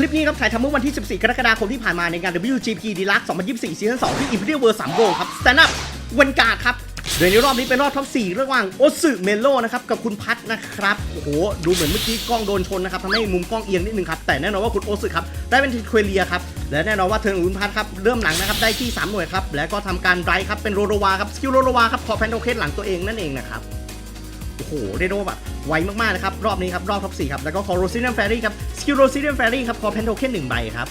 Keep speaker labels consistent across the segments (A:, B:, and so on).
A: คลิปนี้ครับถ่ายทำเมื่อวันที่ 14 กรกฎาคมที่ผ่านมาในงาน WGP Deluxe 2024 ซีซั่น2ที่ Imperial World 3 World ครับ Stand Up วันการครับโดยในรอบนี้เป็นรอบท็อป4ระหว่างโอสึเมโลนะครับกับคุณพัทนะครับโอ้โหดูเหมือนเมื่อกี้กล้องโดนชนนะครับทำให้มุมกล้องเอียงนิดนึงครับ แต่แน่นอนว่าคุณโอสึครับได้เป็นเควเลียครับและแน่นอนว่าเทิร์นของคุณพัทครับเริ่มหลังนะครับได้ที่ 3 หน่วยครับแล้วก็ทำการไรครับเป็นโรโรวาครับสกิลโรโรวาครับขอแพนโทเคนหลังตัวเองนั่นเองนะครับ โอ้โหเรียกได้ว่าแบบไวมากๆนะครับ รอบนี้ครับ รอบท็อป4ครับ แล้วก็ขอโรซิเนียมแฟรี่ครับ สกิลโรซิเนียมแฟรี่ครับขอแพนโทเคนหนึ่งใบครับ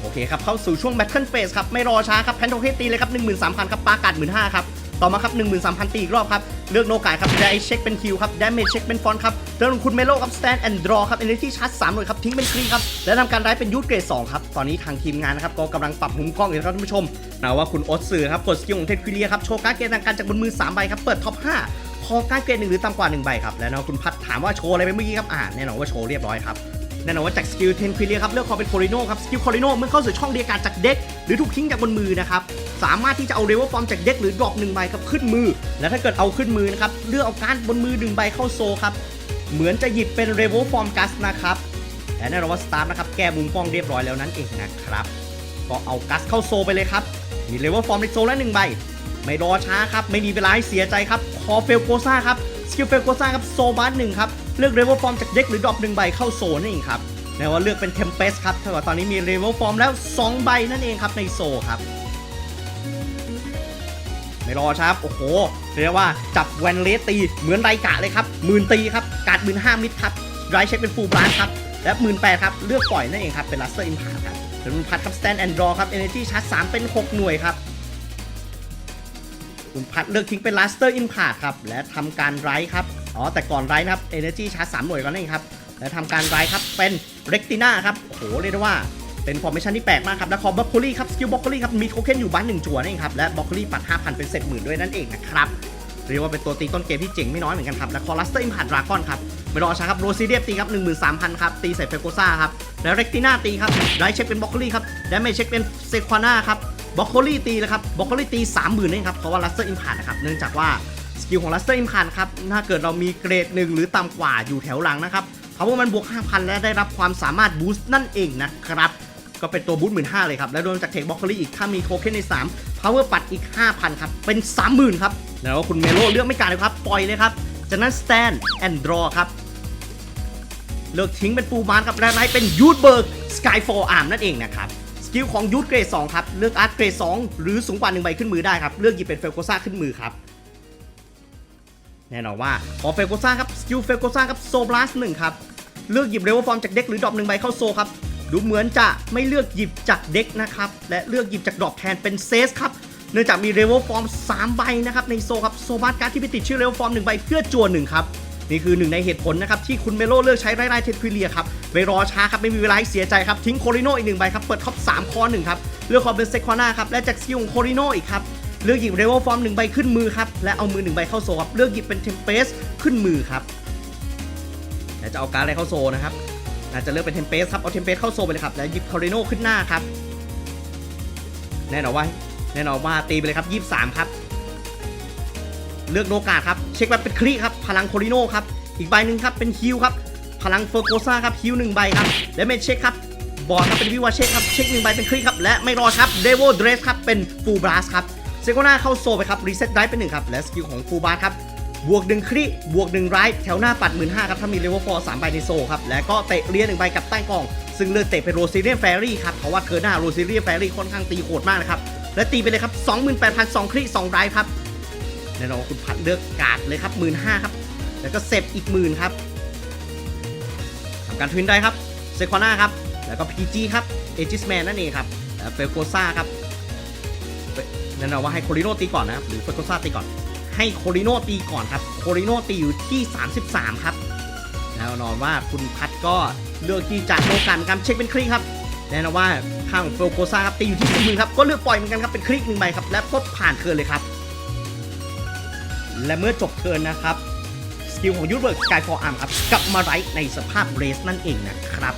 A: โอเคครับ เข้าสู่ช่วงแบทเทิลเฟสครับ ไม่รอช้าครับแพนโทเคนตีเลยครับ13,000ครับปากัดหมื่นห้าครับ ต่อมาครับ13,000ตีอีกรอบครับ เลือกโนกายครับ ได้เช็คเป็นคิวครับได้เมจเช็คเป็นฟอนครับ เทินของคุณเมโลครับสแตนแอนด์ดรอครับเอเนจีชาร์จ3หน่วยครับทิ้งเป็นครีครับและทำการได้เป็นยูทเกรด2ครับตอนนี้ทางทีมงานนะครับก็กำลังปรับมุมกล้องอยู่นะครับท่านผู้ชมนะว่าคุณโอตสื่อครับกดสกิลของเทคควิเลียครับโชว์การ์ดเกรดทางการจากบนมือ3ใบครับเปิดท็อป5คอการ์ดเกรดหนึ่งหรือต่ำกว่า1ใบครับและแน่นอนคุณพัดถามว่าโชว์อะไรไปเมื่อกี้ครับอ่าแน่นอนว่าโชว์เรียบร้อยครับแน่นอนว่าจากสกิลเทนควิเลียครับเลือกคอเป็นโคริโนครับสกิลโคริโนเมื่อเข้าสู่ช่องเรียกการจากเด็กหรือถูกทิ้งจากบนมือนะครับสามารถที่จะเอาเรเวลฟอร์มจากเด็กหรือดรอปหนึ่งใบครับขึ้นมือ และถ้าเกิดเอาขึ้นมือนะครับเลือกเอาการดบนมือหนึ่งใบเข้าโซครับ เหมือนจะหยิบเป็นเรเวลฟอร์มกัสนะครับและแน่นอนว่าสตาร์นะครับแก้มุมกล้องเรียบร้อยแล้วนั่นเองนะครับก็เอากัสเข้าโซไปเลยครับ มีเรเวลฟอร์มในโซละหนึ่งใบ ไม่รอช้าครับ ไม่มีเวลาให้เสียใจครับ คอเฟลโกซ่าครับ สกิลเฟลโกซ่าครับ โซบาร์หนึ่งครับ เลือกเรเวลฟอร์มจากเด็กหรือดรอปหนึ่งใบเข้าโซนั่นเองครับแม้ว่าเลือกเป็นเทมเพสครับเท่ากับตอนนี้มีเรเวลฟอร์มแล้ว 2 ใบนั่นเองครับในโซครับ ไม่รอช้าครับโอ้โหเรียกว่าจับแวนเลสตีเหมือนไรกะเลยครับหมื่นตีครับกาดหมื่นห้ามิดครับไรเช็คเป็นฟูลบลัสครับและหมื่นแปดครับเลือกปล่อยนั่นเองครับเป็นลัสเตอร์อิมพาครับเป็นมุนพัดครับสแตนแอนด์รอครับเอเนจีชาร์จสามเป็น6หน่วยครับคุณพัดเลือกทิ้งเป็นลัสเตอร์อินพาครับและทำการไรครับอ๋อแต่ก่อนไรนะครับเอเนจีชาร์จสามหน่วยก่อนนั่นเองครับและทำการไรครับเป็นเรกติน่าครับโอ้โหเรียกได้ว่า เป็นฟอร์เมชั่นที่แปลกมากครับ และคอบล็อกโคลี่ครับ สกิลบล็อกโคลี่ครับ มีโทเค็นอยู่บ้านหนึ่งจั่วนั่นเองครับ และบล็อกโคลี่ปัด5,000 เป็นเศษหมื่นด้วยนั่นเองนะครับ เรียกว่าเป็นตัวตีต้นเกมที่เจ๋งไม่น้อยเหมือนกันครับ และคอลัสเตอร์อิมพาดราก้อนครับ ไม่รอช้าครับ โรซิเดียตีครับ13,000 ครับ ตีใส่เฟโกซ่าครับ และเร็กติน่าตีครับไรเช็คเป็นบล็อกโคลี่ครับดาเมจเช็คเป็นเซควาน่าครับบล็อกโคลี่ตีเลยครับบล็อกโคลี่ตี30,000นี่ครับเพราะว่าลัสเตอร์อิมพาดนะครับเนื่องจากว่าสกิลของลัสเตอร์อิมพาดครับถ้าเกิดเรามีเกรดหนึ่งหรือต่ำกว่าอยู่แถวหลังนะครับเขาะว่ามันบวก5,000 และได้รับความสามารถบูสต์นั่นเองนะครับ ก็เป็นตัวบูสต์หมื่นห้าเลยครับ และรวมจากเทคบล็อกโคลี่อีก ถ้ามีโทเค็นใน3 power ปัดอีก 5,000 ครับ เป็น 30,000 ครับ แล้วคุณเมโลเลือกไม่การเลยครับ ปล่อยเลยครับ จากนั้น stand and draw ครับ เลือกทิ้งเป็นฟูลบานครับและไลท์เป็นยูทเบิร์กสกายฟอร์อาร์มนั่นเองนะครับสกิลของยูทเกรด2ครับ เลือกอาร์ตเกรด2หรือสูงกว่า1ใบขึ้นมือได้ครับ เลือกหยิบเป็นเฟลโกซ่าขึ้นมือครับ แน่นอนว่า ขอเฟลโกซ่าครับ สกิลเฟลโกซ่าครับโซบลัสหนึ่งครับ เลือกหยิบเรเวลฟอร์มจากเด็กหรือดรอปหนึ่งใบเข้าโซครับ ดูเหมือนจะไม่เลือกหยิบจากเด็กนะครับ และเลือกหยิบจากดรอปแทนเป็นเซสครับ เนื่องจากมีเรเวลฟอร์ม 3 ใบนะครับในโซครับโซบาร์การ์ดที่ไปติดชื่อเรเวลฟอร์ม 1 ใบเพื่อจวนหนึ่งครับนี่คือหนึ่งในเหตุผลนะครับที่คุณเมโลเลือกใช้ไร่ไร่เทคฟิเลียครับไม่รอช้าครับไม่มีเวลาให้เสียใจครับทิ้งโคริโนอีกหนึ่งใบครับเปิดท็อป3คอหนึ่งครับเลือกคอเป็นเซควาน่าครับและจากสกิลของโคริโนอีกครับเลือกหยิบเรเวลฟอร์มหนึ่งใบขึ้นมือครับและเอามือหนึ่งใบเข้าโซครับเลือกหยิบเป็นเทมเพสขึ้นมือครับแล้วจะเอาการดอะไรเข้าโซนะครับาจะเลือกเป็นเทมเพสครับ เอาเทมเพสเข้าโซไปเลยครับ แล้วยิบโคริโนขึ้นหน้าครับ แน่นอนว่า แน่นอนว่าตีไปเลยครับ 23 ครับ เลือกโนกาครับ เช็คแบบเป็นคลีครับ พลังโคริโนครับ อีกใบหนึ่งครับ เป็นฮิวครับ พลังเฟอร์โกซ่าครับฮิวหนึ่งใบครับ และเมจเช็คครับบอร์ดครับเป็นวิวาเช็คครับ เช็คหนึ่งใบเป็นคลีครับ และไม่รอครับ เดว l เดรสครับ เป็นฟูลบลัสครับ เซโกนาเข้าโซไปครับ รีเซ็ตได้เป็นหนึ่งครับ และสกิลของฟูลบลัสครับ บวกหนึ่งคลีบวกหนึ่งไรท์แถวหน้าปัดหมื่นห้าครับ ถ้ามีเลเวลฟอร์สามใบในโซครับ และก็เตะเรียนหนึ่งใบกับใต้กอง ซึ่งเลือกเตะเป็นโรซิเลียนแฟรี่ครับ เพราะว่าเกินหน้าโรซิเลียนแฟรี่ค่อนข้างตีโหดมากนะครับ และตีไปเลยครับ28,002คลี2ไรท์ครับแน่นอนว่าคุณพัดเลือกการ์ดเลยครับหมื่นห้าครับ แล้วก็เซฟอีกหมื่นครับทำการทวินได้ครับเซควาน่าครับ แล้วก็พีจีครับเอจิสแมนนั่นเองครับแล้วเฟลโกซ่าครับแน่นอนว่าให้โคริโนตีก่อนนะครับหรือเฟลโกซ่าตีก่อน ให้โคริโนตีก่อนครับ โคริโนตีอยู่ที่ 33 ครับ แน่นอนว่าคุณพัดก็เลือกที่จะโนกันครับเช็คเป็นคลิกครับ แน่นอนว่าข้างของเฟลโกซ่าครับตีอยู่ที่40,000ครับ ก็เลือกปล่อยเหมือนกันครับ เป็นคลิกหนึ่งใบครับ และก็ผ่านเทินเลยครับ และเมื่อจบเทินนะครับ สกิลของยูเบิร์กกายฟอร์อาร์มครับ กลับมาไรท์ในสภาพเรสนั่นเองนะครับ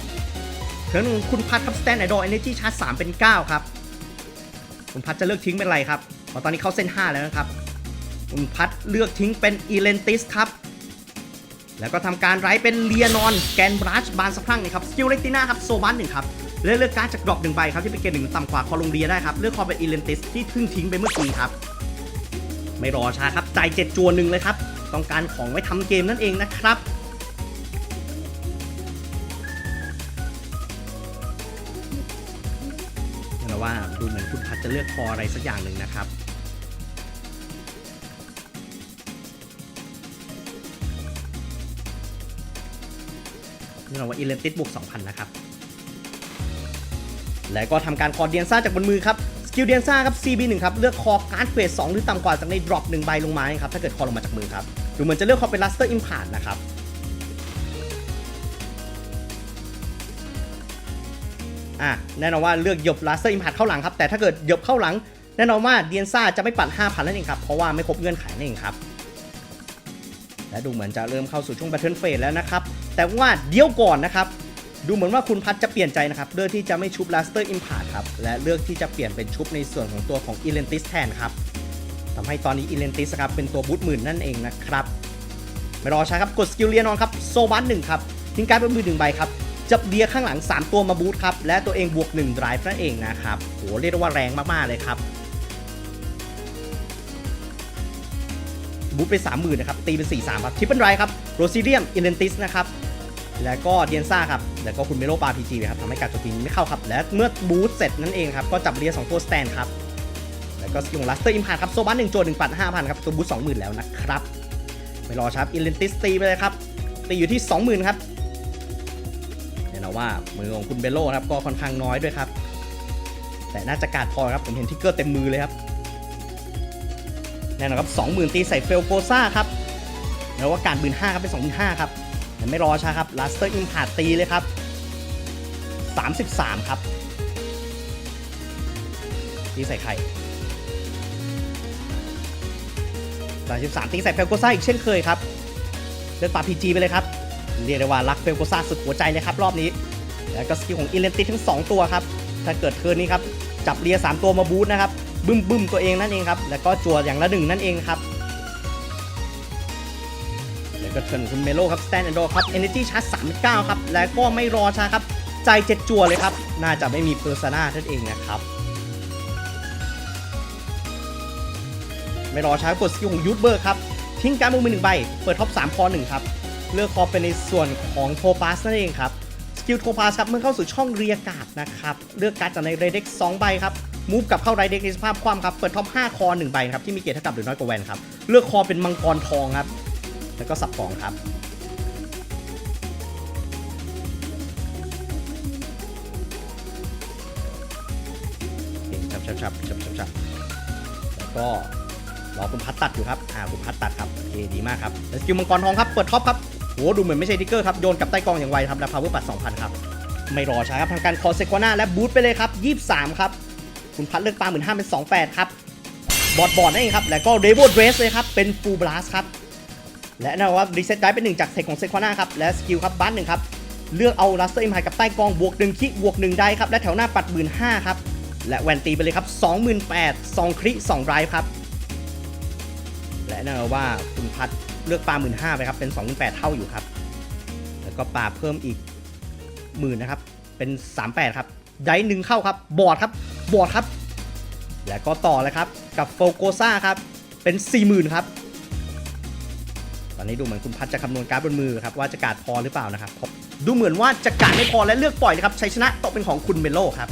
A: เทิร์นของคุณพัทครับสแตนไอดอลเอเนจีชาร์จ3เป็น 9 ครับ คุณพัทจะเลือกทิ้งเป็นอะไรครับเพราะตอนนี้เข้าเส้น 5 แล้วนะครับ คุณพัทเลือกทิ้งเป็นอีเลนติสครับ แล้วก็ทำการไร้เป็นเลียนอนแกนบรัชบานสะพรั่งนะครับสกิลเล็กติน่าครับโซบันหนึ่งครับเลือกเลือกการ์ดจากดรอปหนึ่งใบครับที่เป็นเกรดหนึ่งต่ำกว่าคอลงเดียได้ครับเลือกคอเป็นอิเลนติสที่เพิ่งทิ้งไปเมื่อกี้ครับ ไม่รอช้าครับจ่ายเจ็ดจวนหนึ่งเลยครับต้องการของไว้ทำเกมนั่นเองนะครับนี่นะว่าดูเหมือนคุณพัดจะเลือกคออะไรสักอย่างหนึ่งนะครับ นี่เราว่าอิเลนติสบวก2,000 นะครับ และก็ทำการคอเดียนซ่าจากบนมือครับสกิลเดียนซ่าครับ CB1 ครับ เลือกคอการ์ดเฟส2หรือต่ำกว่าจากในดรอป1ใบลงมาครับ ถ้าเกิดคอลงมาจากมือครับ ดูเหมือนจะเลือกคอเป็นลัสเตอร์อิมพา t นะครับอะแน่นอนว่าเลือกหยบลัสเตอร์อิมพา t เข้าหลังครับ แต่ถ้าเกิดหยบเข้าหลัง แน่นอนว่าเดียนซ่าจะไม่ปัด 5,000นั่นเองครับ เพราะว่าไม่ครบเงื่อนไขนั่นเองครับ และดูเหมือนจะเริ่มเข้าสู่ช่วง Battle Phase แล้วนะครับ แต่ว่าเดี๋ยวก่อนนะครับ ดูเหมือนว่าคุณพัดจะเปลี่ยนใจนะครับ เลือกที่จะไม่ชุบ Laster Impact ครับ และเลือกที่จะเปลี่ยนเป็นชุบในส่วนของตัวของ e l e n t i s แทนครับทำให้ตอนนี้ e l e n t i s ครับเป็นตัวบูทหมื่นนั่นเองนะครับ ไม่รอช้าครับ กดสกิลเลียนอนครับ โซบันหนึ่งครับ ทิ้งการดเป็นมือหนึ่งใบครับ จับเลียข้างหลัง 3 ตัวมาบูทครับ และตัวเองบวก1 drive นั่นเองนะครับ โห เรียกได้ว่าแรงมากๆเลยครับ บูทไป30,000นะครับตีเป็น4 3ครับทิปเปิลไรครับโรซิเลียมอิเลนติสนะครับแล้วก็เดียนซ่าครับแล้วก็คุณเมโลปาพีจีครับทำให้การโจมตีนี้ไม่เข้าครับ และเมื่อบูทเสร็จนั่นเองครับก็จับเรียสองตัวสแตนครับแล้วก็สกิลของลัสเตอร์อิมพาครับโซบัสหนึ่งโจหนึ่งปัดห้าพันครับตัวบูทสองหมื่นแล้วนะครับไม่รอช้าอิเลนติสตีไปเลยครับตีอยู่ที่20,000ครับแน่นอนว่ามือของคุณเบโลครับก็ค่อนข้างน้อยด้วยครับแต่น่าจะกาดพอครับผมเห็นทิกเกอร์เต็มมือเลยครับ แน่นอนครับ 20,000 ตีใส่เฟลโกซ่าครับแล้วว่าการบืน5ครับเป็น25,000ครับแต่ไม่รอช้าครับลัสเตอร์อิมพาตีเลยครับ 33 ครับ ตีใส่ใคร33ตีใส่เฟลโกซ่าอีกเช่นเคยครับเลือกปาพีจีไปเลยครับ เรียกได้ว่ารักเฟลโกซ่าสุดหัวใจเลยครับรอบนี้ แล้วก็สกิลของอิเลนติทั้ง 2 ตัวครับ ถ้าเกิดเทิร์นนี้ครับ จับเรีย 3 ตัวมาบูทนะครับ บึ้มบึ้มตัวเองนั่นเองครับ แล้วก็จั่วอย่างละหนึ่งนั่นเองครับแล้วก็เทิร์นคุณเมโลครับสแตนด์โดครับ Energy Charge 39ครับ แล้วก็ไม่รอช้าครับใจเจ็ดจั่วเลยครับ น่าจะไม่มีเพอร์ซนานั่นเองนะครับ ไม่รอช้ากดสกิลของยูทเบอร์ครับ ทิ้งการดมือมือหนึ่งใบ เปิดท็อป3คอหนึ่งครับ เลือกคอเป็นในส่วนของโทปัสนั่นเองครับสกิลโทปัสครับ เมื่อเข้าสู่ช่องเรียกาดนะครับ เลือกการดจากในเรเด็ก2ใบครับ มูฟกลับเข้าไรเด็กในสภาพความครับ เปิดท็อป 5 คอ 1 ใบครับ ที่มีเกียรติเท่ากับหรือน้อยกว่าแวนครับ เลือกคอเป็นมังกรทองครับ แล้วก็สับกองครับ ชับชับชับชับชับชับแล้วก็รอคุณพัดตัดอยู่ครับ อ่าคุณพัดตัดครับ โอเคดีมากครับแล้วสกิลมังกรทองครับ เปิดท็อปครับโหดูเหมือนไม่ใช่ทิกเกอร์ครับ โยนกับใต้กองอย่างไวครับ แล้วพาวเวอร์ปัด2,000 ครับ ไม่รอช้าครับทำการคอเซควาน่าและบูทไปเลยครับ 23 ครับ คุณพัดเลือกปลาหมื่นห้าเป็น28ครับ บอดบอดนั่นเองครับ แล้วก็เรโบเดรสเลยครับ เป็นฟูลบลัสครับ และน่นอนว่ารีเซ็ตได้เป็นหนึ่งจากเทคของเซควาน่าครับ และสกิลครับบ้านหนึ่งครับ เลือกเอาลัสเตอร์อิมพายกับใต้กองบวกหนึ่งคิบวกหนึ่งได้ครับ และแถวหน้าปัดหมื่นห้าครับ และแวนตีไปเลยครับ28,000 2คริ2ไรฟ์ครับ และแน่นอนว่าคุณพัดเลือกปลาหมื่นห้าไปครับเป็น28,000เท่าอยู่ครับ แล้วก็ปลาเพิ่มอีกหมื่นนะครับ เป็น38ครับ ได้หนึ่งเข้าครับ บอดครับ บอร์ดครับ แล้วก็ต่อเลยครับกับโฟโกซ่าครับเป็น 40,000ครับตอนนี้ดูเหมือนคุณพัดจะคำนวณการ์ดบนมือครับว่าจะกาดพอหรือเปล่านะครับดูเหมือนว่าจะกาดไม่พอและเลือกปล่อยนะครับชัยชนะตกเป็นของคุณเมโลครับ